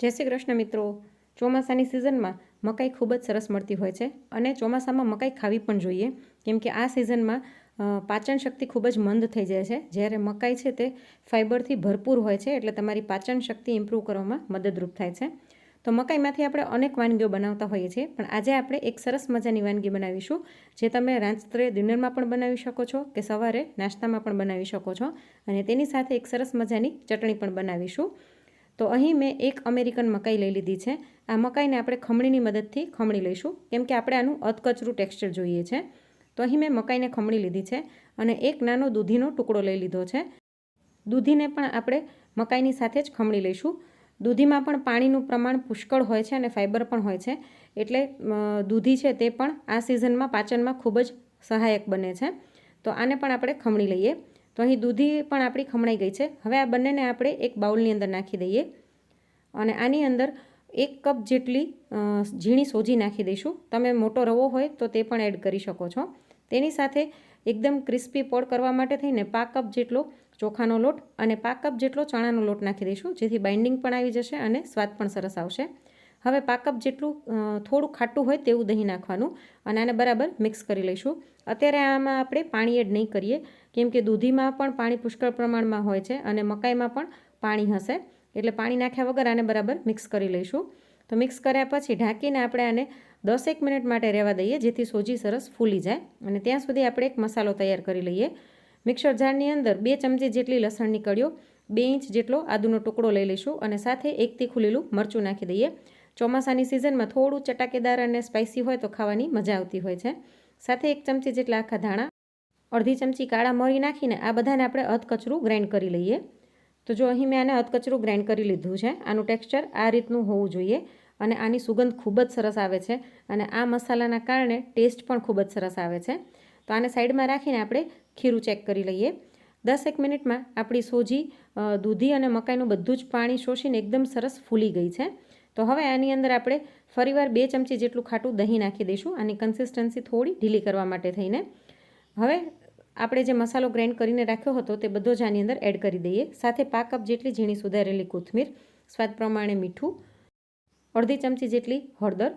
જય શ્રી કૃષ્ણ મિત્રો. ચોમાસાની સિઝનમાં મકાઈ ખૂબ જ સરસ મળતી હોય છે અને ચોમાસામાં મકાઈ ખાવી પણ જોઈએ. કેમ કે આ સિઝનમાં પાચન શક્તિ ખૂબ જ મંદ થઈ જાય છે. જ્યારે મકાઈ છે તે ફાઇબરથી ભરપૂર હોય છે એટલે તમારી પાચન શક્તિ ઇમ્પ્રૂવ કરવામાં મદદરૂપ થાય છે. તો મકાઈમાંથી આપણે અનેક વાનગીઓ બનાવતા હોઈએ છીએ. પણ આજે આપણે એક સરસ મજાની વાનગી બનાવીશું, જે તમે રાત્રે ડિનરમાં પણ બનાવી શકો છો કે સવારે નાસ્તામાં પણ બનાવી શકો છો. અને તેની સાથે એક સરસ મજાની ચટણી પણ બનાવીશું. તો અહીં મેં એક અમેરિકન મકાઈ લઈ લીધી છે. આ મકાઈને આપણે ખમણીની મદદથી ખમણી લઈશું. કેમ કે આપણે આનું અધકચરું ટેક્સચર જોઈએ છે. તો અહીં મેં મકાઈને ખમણી લીધી છે અને એક નાનો દૂધીનો ટુકડો લઈ લીધો છે. દૂધીને પણ આપણે મકાઈની સાથે જ ખમણી લઈશું. દૂધીમાં પણ પાણીનું પ્રમાણ પુષ્કળ હોય છે અને ફાઇબર પણ હોય છે. એટલે દૂધી છે તે પણ આ સિઝનમાં પાચનમાં ખૂબ જ સહાયક બને છે. તો આને પણ આપણે ખમણી લઈએ. તો અહીં દૂધી પણ આપણી ખમણાઈ ગઈ છે. હવે આ બંનેને આપણે એક બાઉલની અંદર નાખી દઈએ અને આની અંદર એક કપ જેટલી ઝીણી સોજી નાખી દઈશું. તમે મોટો રવો હોય તો તે પણ એડ કરી શકો છો. તેની સાથે એકદમ ક્રિસ્પી પોડ કરવા માટે થઈને પાક કપ જેટલો ચોખાનો લોટ અને પાક કપ જેટલો ચણાનો લોટ નાખી દઈશું, જેથી બાઇન્ડિંગ પણ આવી જશે અને સ્વાદ પણ સરસ આવશે. હવે પાકપ જેટલું થોડું ખાટું હોય તેવું દહીં નાખવાનું અને આને બરાબર મિક્સ કરી લઈશું. અત્યારે આમાં આપણે પાણી એડ નહીં કરીએ, કેમ કે દૂધીમાં પણ પાણી પુષ્કળ પ્રમાણમાં હોય છે અને મકાઈમાં પણ પાણી હશે. એટલે પાણી નાખ્યા વગર આને બરાબર મિક્સ કરી લઈશું. તો મિક્સ કર્યા પછી ઢાંકીને આપણે આને દસેક મિનિટ માટે રહેવા દઈએ, જેથી સોજી સરસ ફૂલી જાય અને ત્યાં સુધી આપણે એક મસાલો તૈયાર કરી લઈએ. મિક્સર જારની અંદર બે ચમચી જેટલી લસણની કળીઓ, બે ઇંચ જેટલો આદુનો ટુકડો લઈ લઈશું અને સાથે એક તીખું લીલું મરચું નાખી દઈએ. ચોમાસાની સિઝનમાં થોડું ચટાકેદાર અને સ્પાઇસી હોય તો ખાવાની મજા આવતી હોય છે. સાથે એક ચમચી જેટલા આખા ધાણા, અડધી ચમચી કાળા મરી નાખીને આ બધાને આપણે અધકચરું ગ્રાઇન્ડ કરી લઈએ. તો જો અહીં મેં આને અધકચરું ગ્રાઇન્ડ કરી લીધું છે, આનું ટેક્સચર આ રીતનું હોવું જોઈએ અને આની સુગંધ ખૂબ જ સરસ આવે છે અને આ મસાલાના કારણે ટેસ્ટ પણ ખૂબ જ સરસ આવે છે. તો આને સાઈડમાં રાખીને આપણે ખીરું ચેક કરી લઈએ. દસ એક મિનિટમાં આપણી સોજી દૂધી અને મકાઈનું બધું જ પાણી શોષીને એકદમ સરસ ફૂલી ગઈ છે. તો હવે આની અંદર આપણે ફરીવાર બે ચમચી જેટલું ખાટું દહીં નાખી દઈશું. આની કન્સિસ્ટન્સી થોડી ઢીલી કરવા માટે થઈને. હવે આપણે જે મસાલો ગ્રાઇન્ડ કરીને રાખ્યો હતો તે બધો જ આની અંદર એડ કરી દઈએ. સાથે પા કપ જેટલી ઝીણી સુધારેલી કોથમીર, સ્વાદ પ્રમાણે મીઠું, અડધી ચમચી જેટલી હળદર,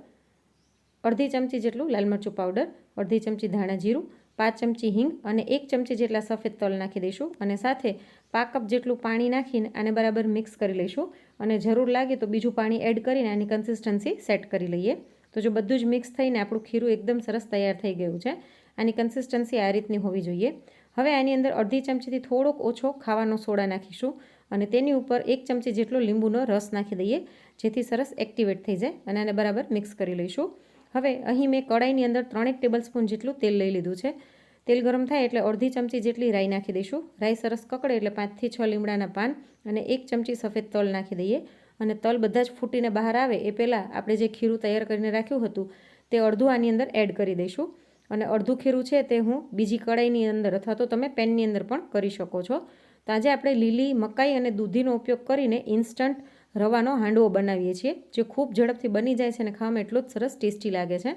અડધી ચમચી જેટલું લાલ મરચું પાવડર અડધી ચમચી ધાણા જીરું, પાંચ ચમચી હિંગ અને એક ચમચી જેટલા સફેદ તલ નાખી દઈશું. અને સાથે પા કપ જેટલું પાણી નાખીને આને બરાબર મિક્સ કરી લઈશું. અને જરૂર લાગે તો બીજું પાણી એડ કરીને આની કન્સિસ્ટન્સી સેટ કરી લઈએ. તો જો બધું જ મિક્સ થઈને આપણું ખીરું એકદમ સરસ તૈયાર થઈ ગયું છે, આની કન્સિસ્ટન્સી આ રીતની હોવી જોઈએ. હવે આની અંદર અડધી ચમચીથી થોડોક ઓછો ખાવાનો સોડા નાખીશું અને તેની ઉપર એક ચમચી જેટલો લીંબુનો રસ નાખી દઈએ, જેથી સરસ એક્ટિવેટ થઈ જાય અને આને બરાબર મિક્સ કરી લઈશું. હવે અહીં મેં કડાઈની અંદર ત્રણેક ટેબલ સ્પૂન જેટલું તેલ લઈ લીધું છે. તેલ ગરમ થાય એટલે અડધી ચમચી જેટલી રાઈ નાખી દઈશું. રાઈ સરસ કકડે એટલે પાંચથી છ લીમડાના પાન અને એક ચમચી સફેદ તલ નાખી દઈએ. અને તલ બધા જ ફૂટીને બહાર આવે એ પહેલાં આપણે જે ખીરું તૈયાર કરીને રાખ્યું હતું તે અડધું આની અંદર એડ કરી દઈશું. અને અડધું ખીરું છે તે હું બીજી કડાઈની અંદર અથવા તો તમે પેનની અંદર પણ કરી શકો છો. તો આજે આપણે લીલી મકાઈ અને દૂધીનો ઉપયોગ કરીને ઇન્સ્ટન્ટ રવાનો હાંડવો બનાવીએ છીએ, જે ખૂબ ઝડપથી બની જાય છે અને ખાવામાં એટલો જ સરસ ટેસ્ટી લાગે છે.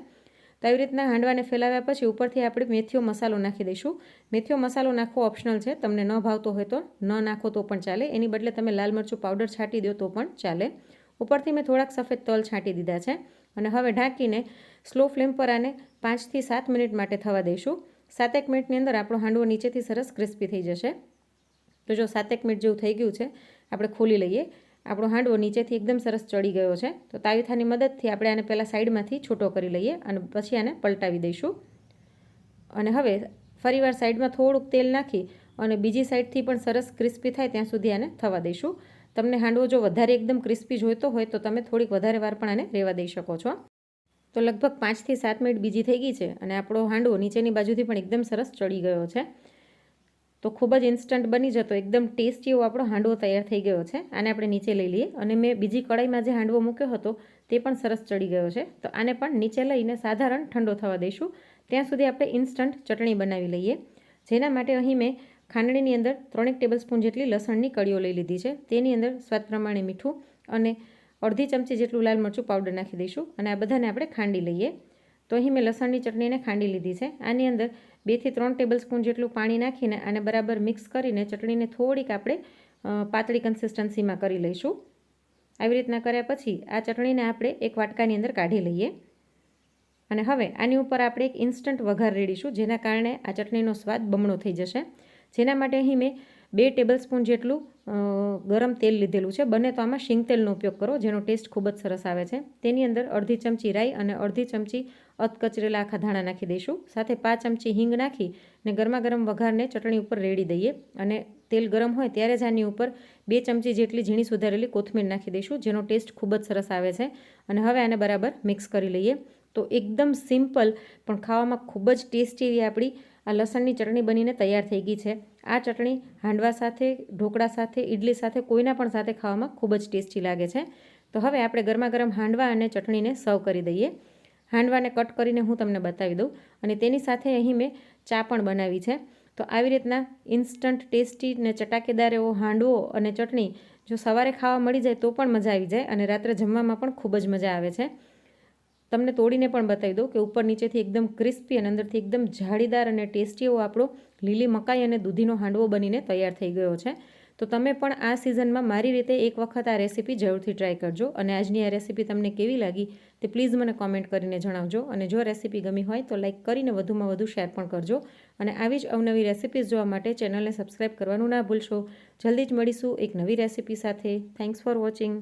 તો આવી રીતના હાંડવાને ફેલાવ્યા પછી ઉપરથી આપણે મેથીઓ મસાલો નાખી દઈશું. મેથીઓ મસાલો નાખવો ઓપ્શનલ છે, તમને ન ભાવતો હોય તો, ન નાખો તો પણ ચાલે. એની બદલે તમે લાલ મરચું પાવડર છાંટી દો તો પણ ચાલે. ઉપરથી મેં થોડાક સફેદ તલ છાંટી દીધા છે. અને હવે ઢાંકીને સ્લો ફ્લેમ પર આને પાંચથી સાત મિનિટ માટે થવા દઈશું. સાતેક મિનિટની અંદર આપણો હાંડવો નીચેથી સરસ ક્રિસ્પી થઈ જશે. તો જો સાતેક મિનિટ જેવું થઈ ગયું છે, આપણે ખોલી લઈએ. આપણો હાંડવો નીચેથી એકદમ સરસ ચડી ગયો છે. તો તાવીથાની મદદથી આપણે આને પહેલાં સાઈડમાંથી છૂટો કરી લઈએ અને પછી આને પલટાવી દઈશું. અને હવે ફરીવાર સાઈડમાં થોડુંક તેલ નાખી અને બીજી સાઈડથી પણ સરસ ક્રિસ્પી થાય ત્યાં સુધી આને થવા દઈશું. તમને હાંડવો જો વધારે એકદમ ક્રિસ્પી જોઈતો હોય તો તમે થોડીક વધારે વાર પણ આને રહેવા દઈ શકો છો. તો લગભગ પાંચથી સાત મિનિટ બીજી થઈ ગઈ છે અને આપણો હાંડવો નીચેની બાજુથી પણ એકદમ સરસ ચડી ગયો છે. તો ખૂબ જ ઇન્સ્ટન્ટ બની જતો, એકદમ ટેસ્ટી એવો આપણો હાંડવો તૈયાર થઈ ગયો છે. આને આપણે નીચે લઈ લઈએ. અને મેં બીજી કડાઈમાં જે હાંડવો મૂક્યો હતો, તે પણ સરસ ચડી ગયો છે. તો આને પણ નીચે લઈને સાધારણ ઠંડો થવા દઈશું. ત્યાં સુધી આપણે ઇન્સ્ટન્ટ ચટણી બનાવી લઈએ. જેના માટે અહીં મેં ખાંડણીની અંદર ત્રણેક ટેબલ સ્પૂન જેટલી લસણની કળીઓ લઈ લીધી છે. તેની અંદર સ્વાદ પ્રમાણે મીઠું અને અડધી ચમચી જેટલું લાલ મરચું પાવડર નાખી દઈશું. અને આ બધાને આપણે ખાંડી લઈએ. તો અહીં મેં લસણની ચટણીને ખાંડી લીધી છે. આની અંદર બેથી ત્રણ ટેબલ સ્પૂન જેટલું પાણી નાખીને આને બરાબર મિક્સ કરીને ચટણીને થોડીક આપણે પાતળી કન્સિસ્ટન્સીમાં કરી લઈશું. આવી રીતના કર્યા પછી આ ચટણીને આપણે એક વાટકાની અંદર કાઢી લઈએ. અને હવે આની ઉપર આપણે એક ઇન્સ્ટન્ટ વઘાર રેડીશું, જેના કારણે આ ચટણીનો સ્વાદ બમણો થઈ જશે. જેના માટે અહીં મેં બે ટેબલ સ્પૂન જેટલું ગરમ તેલ લીધેલું છે. બને તો આમાં શીંગ તેલનો ઉપયોગ કરો, જેનો ટેસ્ટ ખૂબ જ સરસ આવે છે. તેની અંદર અડધી ચમચી રાઈ અને અડધી ચમચી અધકચરેલા આખા ધાણા નાખી દઈશું. સાથે પાંચ ચમચી હિંગ નાખી ને ગરમા ગરમ વઘારને ચટણી ઉપર રેડી દઈએ અને તેલ ગરમ હોય ત્યારે જ આની ઉપર બે ચમચી જેટલી ઝીણી સુધારેલી કોથમીર નાખી દઈશું, જેનો ટેસ્ટ ખૂબ જ સરસ આવે છે. અને હવે આને બરાબર મિક્સ કરી લઈએ. તો એકદમ સિમ્પલ, પણ ખાવામાં ખૂબ જ ટેસ્ટી એવી આપણી આ લસણની ચટણી બનીને તૈયાર થઈ ગઈ છે. આ ચટણી હાંડવા સાથે, ઢોકળા સાથે ઇડલી સાથે કોઈના પણ સાથે ખાવામાં ખૂબ જ ટેસ્ટી લાગે છે. તો હવે આપણે ગરમા ગરમ હાંડવા અને ચટણીને સર્વ કરી દઈએ. હાંડવાને કટ કરીને હું તમને બતાવી દઉં અને તેની સાથે અહીં મેં ચા પણ બનાવી છે. તો આવી રીતના ઇન્સ્ટન્ટ ટેસ્ટી ને ચટાકેદાર એવો હાંડવો અને ચટણી જો સવારે ખાવા મળી જાય તો પણ મજા આવી જાય અને રાત્રે જમવામાં પણ ખૂબ જ મજા આવે છે. તમને તોડીને પણ બતાવી દઉં કે ઉપર નીચેથી એકદમ ક્રિસ્પી અને અંદરથી એકદમ જાળીદાર અને ટેસ્ટી એવો આપણો લીલી મકાઈ અને દૂધીનો હાંડવો બનીને તૈયાર થઈ ગયો છે. તો તમે પણ આ સિઝનમાં મારી રીતે એક વખત આ રેસીપી જરૂરથી ટ્રાય કરજો અને આજની આ રેસીપી તમને કેવી લાગી તે પ્લીઝ મને કોમેન્ટ કરીને જણાવજો અને જો રેસીપી ગમી હોય તો લાઇક કરીને વધુમાં વધુ શેર પણ કરજો. અને આવી જ અવનવી રેસીપીઝ જોવા માટે ચેનલને સબસ્ક્રાઈબ કરવાનું ના ભૂલશો. જલ્દી જ મળીશું એક નવી રેસીપી સાથે. Thanks for watching